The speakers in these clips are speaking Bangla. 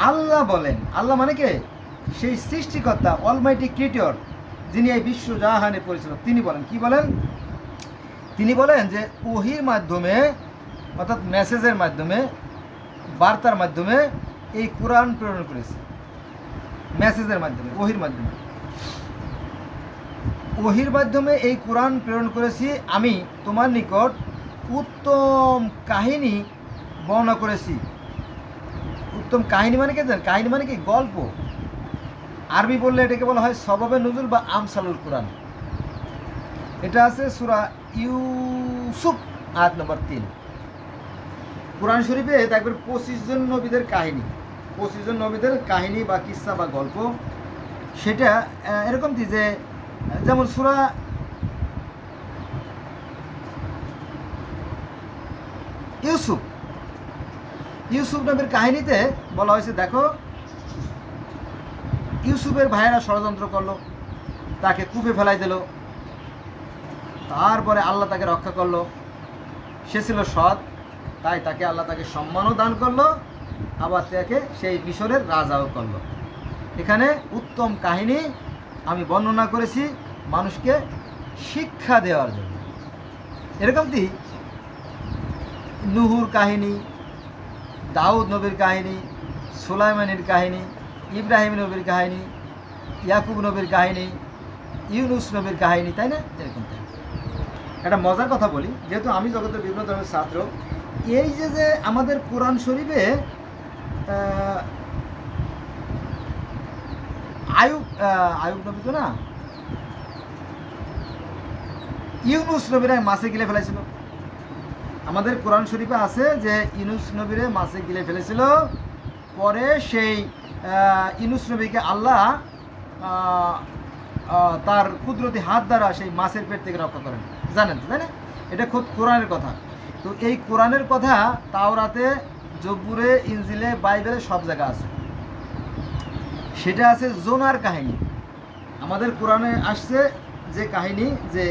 আল্লাহ বলেন। আল্লাহ মানে কে? সেই সৃষ্টিকর্তা অলমাইটি ক্রিয়েটর যিনি এই বিশ্ব জাহানে পরিচালক। তিনি বলেন, কি বলেন? তিনি বলেন যে, ওহির মাধ্যমে, অর্থাৎ মেসেজের মাধ্যমে, বার্তার মাধ্যমে এই কোরআন প্রেরণ করেছে। মেসেজের মাধ্যমে, ওহির মাধ্যমে। ওহির মাধ্যমে এই কোরআন প্রেরণ করেছি আমি, তোমার নিকট, উত্তম কাহিনী বর্ণনা করেছি। উত্তম কাহিনী মানে কি জানেন? কাহিনী মানে কি? গল্প। আরবি বললে এটাকে বলা হয় সবাবে নজরুল বা আমসালুল কোরআন। এটা আছে সুরা ইউসুফ, আয়াত নম্বর তিন। কোরআন শরীফে দেখবেন পঁচিশ জন নবীদের কাহিনী। পঁচিশ জন নবীদের কাহিনী বা কিস্সা বা গল্প। সেটা এরকম কি যে, যেমন সুরা ইউসুফ ইউসুফ নবীর কাহিনীতে বলা হয়েছে, দেখো, ইউসুফের ভাইয়েরা ষড়যন্ত্র করল, তাকে কূপে ফেলাই দিল, তারপরে আল্লাহ তাকে রক্ষা করল। সে ছিল সৎ, তাই তাকে আল্লাহ তাকে সম্মানও দান করল, আবার তাকে সেই মিশরের রাজাও করল। এখানে উত্তম কাহিনী আমি বর্ণনা করেছি মানুষকে শিক্ষা দেওয়ার জন্য। এরকম কি? নুহুর কাহিনী দাউদ নবীর কাহিনী, সুলাইমানের কাহিনী, ইব্রাহিম নবীর কাহিনী, ইয়াকুব নবীর কাহিনী, ইউনুস নবীর কাহিনী, তাই না? এরকম তাই একটা মজার কথা বলি, যেহেতু আমি জগতের বিভিন্ন ধরনের ছাত্র, এই যে যে আমাদের কোরআন শরীফে আয়ুব আয়ুব নবী তো না? ইউনুস নবীরা মাছে গিলে ফেলেছিল আমাদের কোরআন শরীফে আছে যে ইনুস নবীরে মাছে গিলে ফেলেছিল। পরে সেই ইনুস নবীকে আল্লাহ তার কুদরতি হাত দ্বারা সেই মাছের পেট থেকে রক্ষা করেন। জানেন, তাই এটা খুব কোরআনের কথা। তো এই কোরআনের কথা তাওরাতে, জব্বুরে, ইনজিলে, বাইবেলে সব জায়গা আছে। সেটা আছে জোনার কাহিনী। আমাদের কোরআনে আসছে যে কাহিনী যে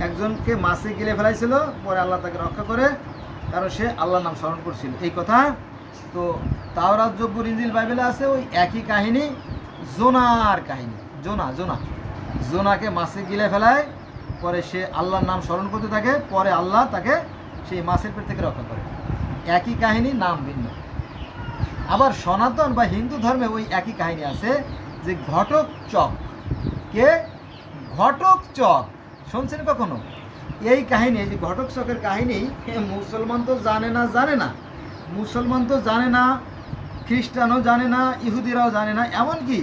একজনকে মাছে গিলে ফেলাইছিল, পরে আল্লাহ তাকে রক্ষা করে, কারণ সে আল্লাহর নাম স্মরণ করছিল। এই কথা, তো তাওরাত জব্বুর ইঞ্জিল বাইবেলে আছে, ওই একই কাহিনী, জোনার কাহিনী। জোনা জোনা। জোনাকে মাছে গিলে ফেলায়, পরে সে আল্লাহর নাম স্মরণ করতে থাকে, পরে আল্লাহ তাকে সেই মাছের পেট থেকে রক্ষা করে। একই কাহিনী, নাম ভিন্ন। আবার সনাতন বা হিন্দু ধর্মে ওই একই কাহিনী আছে যে ঘটক চক। কে? ঘটক চক। শুনছেন কখনো? এই কাহিনী, এই যে ঘটক চকের কাহিনী মুসলমান তো জানে না জানে না। মুসলমান তো জানে না, খ্রিস্টানও জানে না, ইহুদিরাও জানে না, এমনকি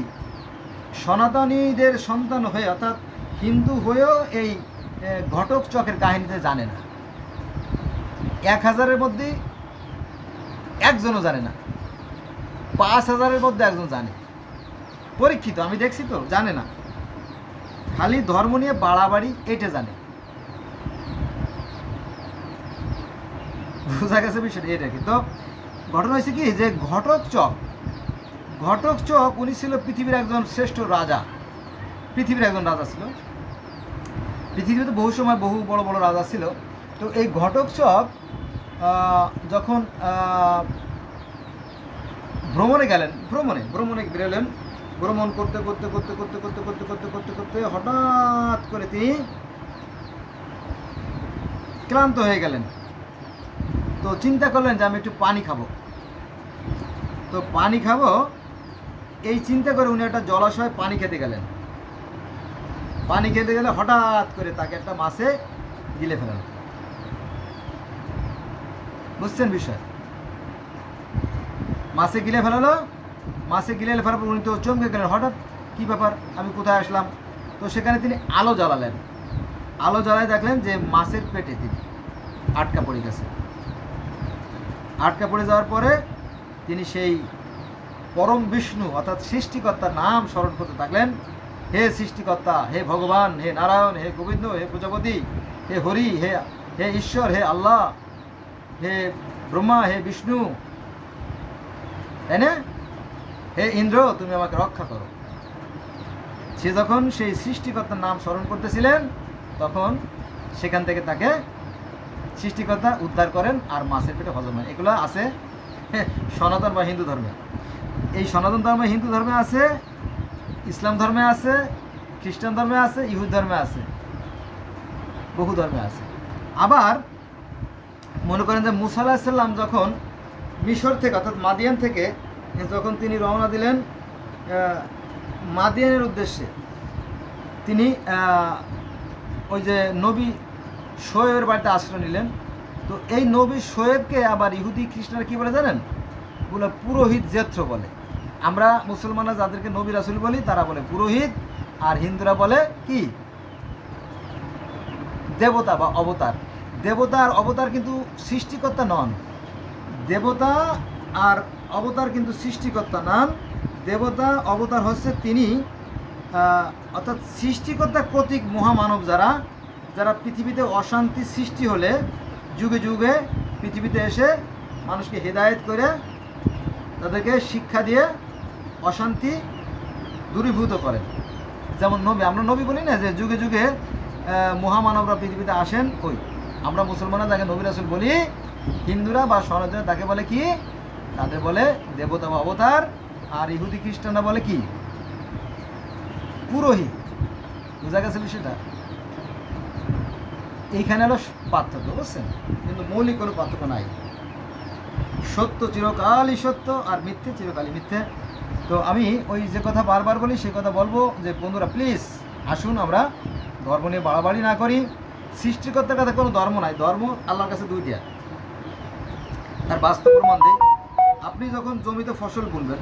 সনাতনীদের সন্তান হয়ে, অর্থাৎ হিন্দু হয়েও এই ঘটক চকের কাহিনীতে জানে না। এক হাজারের মধ্যে একজনও জানে না। পাঁচ হাজারের মধ্যে একজন জানে। পরীক্ষিত, আমি দেখছি তো, জানে না। খালি ধর্ম নিয়ে বাড়াবাড়ি এটা জানে। বোঝা গেছে বিষয়টা এটা কিন্তু ঘটনা হয়েছে কি? যে ঘটক চক ঘটক চক, উনি ছিল পৃথিবীর একজন শ্রেষ্ঠ রাজা। পৃথিবীর একজন রাজা ছিল। পৃথিবীতে বহু সময় বহু বড় বড় রাজা ছিল। তো এই ঘটক চক যখন ভ্রমণে গেলেন, ভ্রমণে ভ্রমণে বেরোলেন ভ্রমণ করতে করতে করতে করতে করতে করতে করতে করতে করতে হঠাৎ করে তিনি ক্লান্ত হয়ে গেলেন। তো চিন্তা করলেন যে আমি একটু পানি খাব। তো পানি খাব, এই চিন্তা করে উনি একটা জলাশয়ে পানি খেতে গেলেন। পানি খেতে গেলে হঠাৎ করে তাকে একটা মাছে গিলে ফেলেন। বুঝছেন বিষয়? মাছে গিলে ফেলালো মাছে গিলে ফেলার পর উনি তো চমকে গেলেন। হঠাৎ কী ব্যাপার? আমি কোথায় আসলাম? তো সেখানে তিনি আলো জ্বালালেন। আলো জ্বালায় দেখলেন যে মাছের পেটে তিনি আটকা পড়ে গেছে। আটকা পড়ে যাওয়ার পরে তিনি সেই পরম বিষ্ণু, অর্থাৎ সৃষ্টিকর্তার নাম স্মরণ করতে থাকলেন। হে সৃষ্টিকর্তা, হে ভগবান, হে নারায়ণ, হে গোবিন্দ, হে প্রজাপতি, হে হরি, হে হে ঈশ্বর, হে আল্লাহ, হে ব্রহ্মা, হে বিষ্ণু। তাই না? হে ইন্দ্র, তুমি আমাকে রক্ষা করো। সে যখন সেই সৃষ্টিকর্তার নাম স্মরণ করতেছিলেন, তখন সেখান থেকে তাকে সৃষ্টিকর্তা উদ্ধার করেন আর মাছের পেটে হজম হয়। এগুলো আছে সনাতন বা হিন্দু ধর্মে। এই সনাতন ধর্মে, হিন্দু ধর্মে আছে, ইসলাম ধর্মে আছে, খ্রিস্টান ধর্মে আছে, ইহুদ ধর্মে আছে, বহু ধর্মে আছে। আবার মনে করেন যে মুসা আলাহিসাল্লাম যখন মিশর থেকে, অর্থাৎ মাদিয়ান থেকে যখন তিনি রওনা দিলেন মাদিয়ানের উদ্দেশ্যে, তিনি ওই যে নবী শোয়েবের বাড়িতে আশ্রয় নিলেন। তো এই নবী শোয়েবকে আবার ইহুদি খ্রিস্টানরা কী বলে জানেন? বলে পুরোহিত জেত্র বলে। আমরা মুসলমানরা যাদেরকে নবী রাসুল বলি, তারা বলে পুরোহিত, আর হিন্দুরা বলে কি? দেবতা বা অবতার। দেবতা আর অবতার কিন্তু সৃষ্টিকর্তা নন। দেবতা আর অবতার কিন্তু সৃষ্টিকর্তা নন দেবতা, অবতার হচ্ছে তিনি অর্থাৎ সৃষ্টিকর্তা প্রতীক মহামানব যারা যারা পৃথিবীতে অশান্তি সৃষ্টি হলে যুগে যুগে পৃথিবীতে এসে মানুষকে হেদায়েত করে তাদেরকে শিক্ষা দিয়ে অশান্তি দূরীভূত করে। যেমন নবী, আমরা নবী বলি না যে যুগে যুগে মহামানবরা পৃথিবীতে আসেন ওই আমরা মুসলমানরা যাকে নবী রাসুল বলি, হিন্দুরা বা সনাতনীরা তাকে বলে কি? তাদের বলে? দেবতা বা অবতার। আর ইহুদি খ্রিস্টানরা বলে কি? পুরোহিত। বোঝা গেছিল সেটা এইখানে হলো পার্থক্য, বুঝছেন? কিন্তু মৌলিক কোনো পার্থক্য নাই। সত্য চিরকালই সত্য আর মিথ্যে চিরকালই মিথ্যে। তো আমি ওই যে কথা বারবার বলি সে কথা বলব যে, বন্ধুরা প্লিজ আসুন আমরা ধর্ম নিয়ে বাড়াবাড়ি না করি। সৃষ্টিকর্তার কাছে কোনো ধর্ম নাই। ধর্ম আল্লাহর কাছে দুইটা। তার বাস্তব প্রমাণ দিই। আপনি যখন জমিতে ফসল বুনবেন,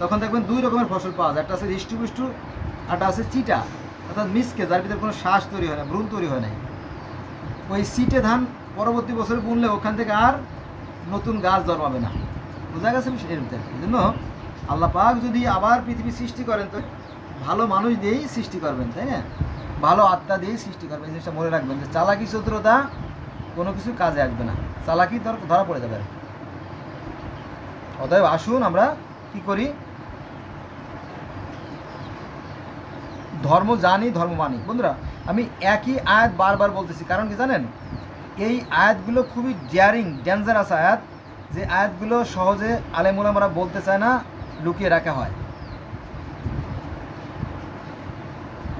তখন দেখবেন দুই রকমের ফসল পাওয়া যায়। একটা আছে হৃষ্টপুষ্টু একটা আছে চিটা। অর্থাৎ মিসকে, যার ভিতরে কোনো শ্বাস তৈরি হয় না, ভ্রূণ তৈরি হয় নাই। ওই সিটে ধান পরবর্তী বছরে বুনলে ওখান থেকে আর নতুন গাছ জন্মাবে না। বোঝা গেছে এরকম এই জন্য আল্লাহ পাক যদি আবার পৃথিবী সৃষ্টি করেন, তো ভালো মানুষ দিয়েই সৃষ্টি করবেন, তাই না? ভালো আত্মা দিয়েই সৃষ্টি করবেন। এই জিনিসটা মনে রাখবেন যে চালাকি চতুরতা কোনো কিছু কাজে আসবে না। চালাকি ধর ধরা পড়ে যাবে। আর। অতএব আসুন আমরা কি করি? ধর্ম জানি, ধর্ম মানি। বন্ধুরা, আমি একই আয়াত বারবার বলতেছি, কারণ কি জানেন? এই আয়াতগুলো খুবই ডেয়ারিং ডেঞ্জারাস আয়াত, যে আয়াতগুলো সহজে আলেমুলামারা বলতে চায় না, লুকিয়ে রাখা হয়।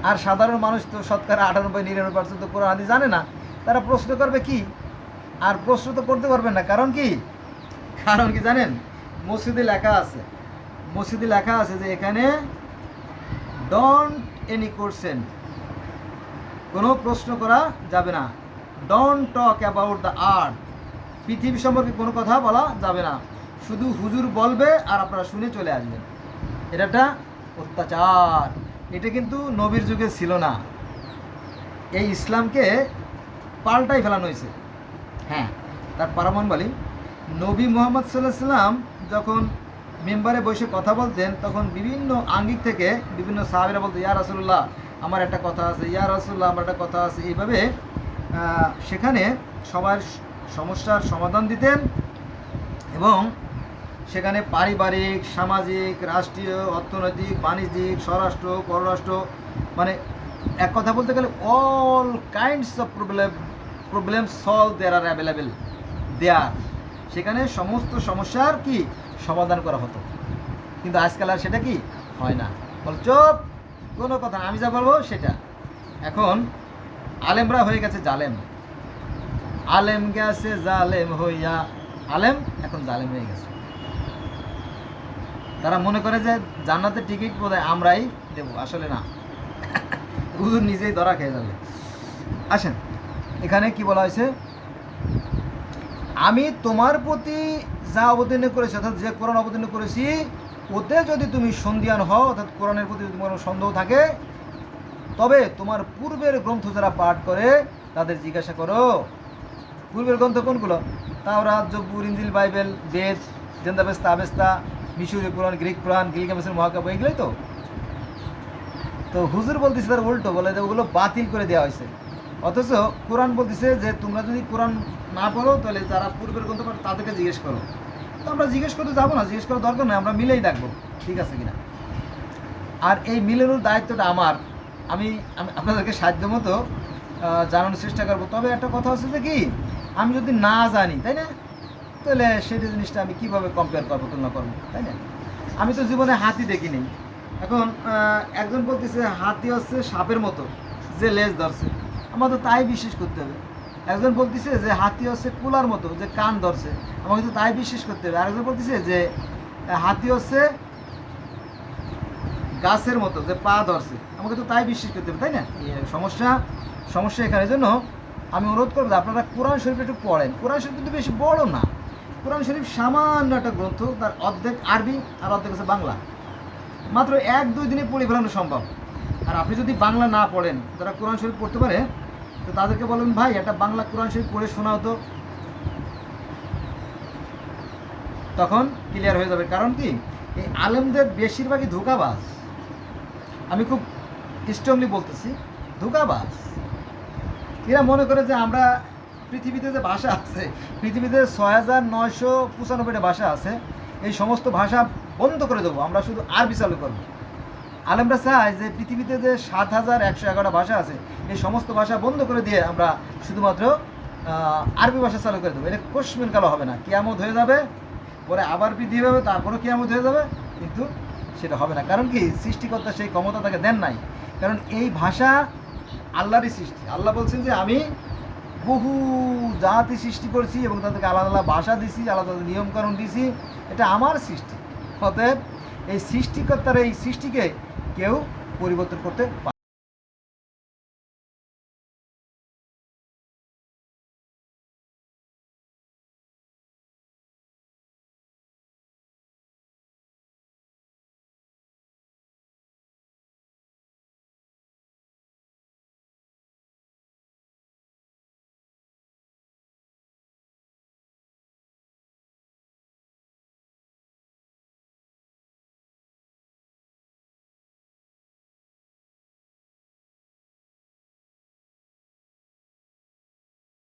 আর সাধারণ মানুষ তো শতকরা আটানব্বই, নিরানব্বই পার্সেন্ট তো কোরআন, হাদিস জানে না। তারা প্রশ্ন করবে কি? আর প্রশ্ন তো করতে পারবেন না, কারণ কি? কারণ কি জানেন? মসজিদে লেখা আছে। মসজিদে লেখা আছে যে এখানে ডন্ট এনি কোশ্চেন কোনো প্রশ্ন করা যাবে না। Don't talk about the earth পৃথিবী সম্পর্কে কোনো কথা বলা যাবে না। শুধু হুজুর বলবে আর আপনারা শুনে চলে আসবেন। এটা একটা অত্যাচার। এটা কিন্তু নবীর যুগে ছিল না। এই ইসলামকে পাল্টাই ফেলানো হয়েছে। হ্যাঁ তার পারমান বলি, নবী মোহাম্মদ সাল্লাহ সাল্লাম যখন মেম্বারে বসে কথা বলতেন, তখন বিভিন্ন আঙ্গিক থেকে বিভিন্ন সাহাবিরা বলতো, ইয়া রাসুল্লাহ আমার একটা কথা আছে, ইয়া রাসুল্লাহ আমার একটা কথা আছে। এইভাবে সেখানে সবার সমস্যার সমাধান দিতেন এবং সেখানে পারিবারিক, সামাজিক, রাষ্ট্রীয়, অর্থনৈতিক, বাণিজ্যিক, স্বরাষ্ট্র, পররাষ্ট্র মানে এক কথা বলতে গেলে all kinds of problem problem solve there R available there সেখানে সমস্ত সমস্যার কি সমাধান করা হতো? কিন্তু আজকাল আর সেটা কি হয় না। বল, চুপ, কোনো কথা আমি যা বলব সেটা। এখন আলেমরা হয়ে গেছে জালেম। আলেম গেছে জালেম হইয়া। আলেম এখন জালেম হয়ে গেছে। তারা মনে করে যে জান্নাতের টিকিট বোধহয় আমরাই দেবো। আসলে না। নিজেই ধরা খেয়ে যাবে। আসেন, এখানে কি বলা হয়েছে? আমি তোমার প্রতি যা অবতীর্ণ করেছি, অর্থাৎ যে কোরআন অবতীর্ণ করেছি, ওতে যদি তুমি সন্ধিয়ান হও, অর্থাৎ কোরআনের প্রতি যদি তোমার সন্দেহ থাকে, তবে তোমার পূর্বের গ্রন্থ যারা পাঠ করে, তাদের জিজ্ঞাসা করো। পূর্বের গ্রন্থ কোনগুলো? তাওরাত, জব্বুর ইঞ্জিল Bible, Veda Zend Avesta Avesta মিশরীয় পুরাণ গ্রিক পুরাণ গিলগামেসের মহাকাব্য, এগুলোই তো। তো হুজুর বলতেছে তার উল্টো, বলে যে ওগুলো বাতিল করে দেওয়া হয়েছে। অথচ কোরআন বলতেছে যে তোমরা যদি কোরআন না পড়ো, তাহলে যারা পূর্বের গ্রন্থ পড়ো তাদেরকে জিজ্ঞেস করো। তো আমরা জিজ্ঞেস করতে যাব না, জিজ্ঞেস করার দরকার নয় আমরা মিলেই দেখব, ঠিক আছে কিনা? আর এই মিলানোর দায়িত্বটা আমার। আমি আপনাদেরকে সাধ্য মতো জানানোর চেষ্টা করব। তবে একটা কথা হচ্ছে যে কি, আমি যদি না জানি, তাই না? তাহলে সেই জিনিসটা আমি কীভাবে কম্পেয়ার করব, তুলনা করব, তাই না? আমি তো জীবনে হাতি দেখিনি। এখন একজন বলতেছে, হাতি হচ্ছে সাপের মতো, যে লেজ ধরছে। আমার তো তাই বিশ্বাস করতে হবে। একজন বলতেছে যে হাতি হচ্ছে কুলার মতো যে কান ধরছে। আমাকে তো তাই বিশ্বাস করতে হবে। আরেকজন বলতেছে যে হাতি হচ্ছে গাছের মতো যে পা ধরছে। আমাকে তো তাই বিশ্বাস করতে হবে তাই না? সমস্যা সমস্যা এখানে। জন্য আমি অনুরোধ করব আপনারা কোরআন শরীফ একটু পড়েন। কোরআন শরীফ কিন্তু বেশি বড় না। কোরআন শরীফ সামান্য একটা গ্রন্থ তার অর্ধেক আরবি আর অর্ধেক আছে বাংলা। মাত্র এক দুই দিনে পড়ে ফেলানো সম্ভব। আর আপনি যদি বাংলা না পড়েন তারা কোরআন শরীফ পড়তে পারে তো তাদেরকে বলেন ভাই, একটা বাংলা কোরআন শরীফ পড়ে শোনাও তো। তখন ক্লিয়ার হয়ে যাবে। কারণ কি? এই আলেমদের বেশিরভাগই ধোকাবাজ। আমি খুব স্ট্রংলি বলতেছি, ধোকাবাজ। এরা মনে করে যে আমরা পৃথিবীতে যে ভাষা আছে, পৃথিবীতে ছয় হাজার নয়শো পঁচানব্বইটা ভাষা আছে, এই সমস্ত ভাষা বন্ধ করে দেবো। আমরা শুধু আরবি চালু করব। আলেমরা চায় যে পৃথিবীতে যে সাত হাজার একশো এগারোটা ভাষা আছে, এই সমস্ত ভাষা বন্ধ করে দিয়ে আমরা শুধুমাত্র আরবি ভাষা চালু করে দেবো। এটা কোশ্মিন কালো হবে না। কিয়ামত হয়ে যাবে, পরে আবার বৃদ্ধি পাবে, তারপরেও কিয়ামত হয়ে যাবে, কিন্তু সেটা হবে না। কারণ কি, সৃষ্টিকর্তা সেই ক্ষমতা তাকে দেন নাই। কারণ এই ভাষা আল্লাহরই সৃষ্টি। আল্লাহ বলছেন যে, আমি বহু জাতি সৃষ্টি করছি এবং তাদেরকে আলাদা আলাদা ভাষা দিছি, আলাদা আলাদা নিয়মকানুন দিছি। এটা আমার সৃষ্টি। অতএব এই সৃষ্টিকর্তার এই সৃষ্টিকে কেউ পরিবর্তন করতে পারে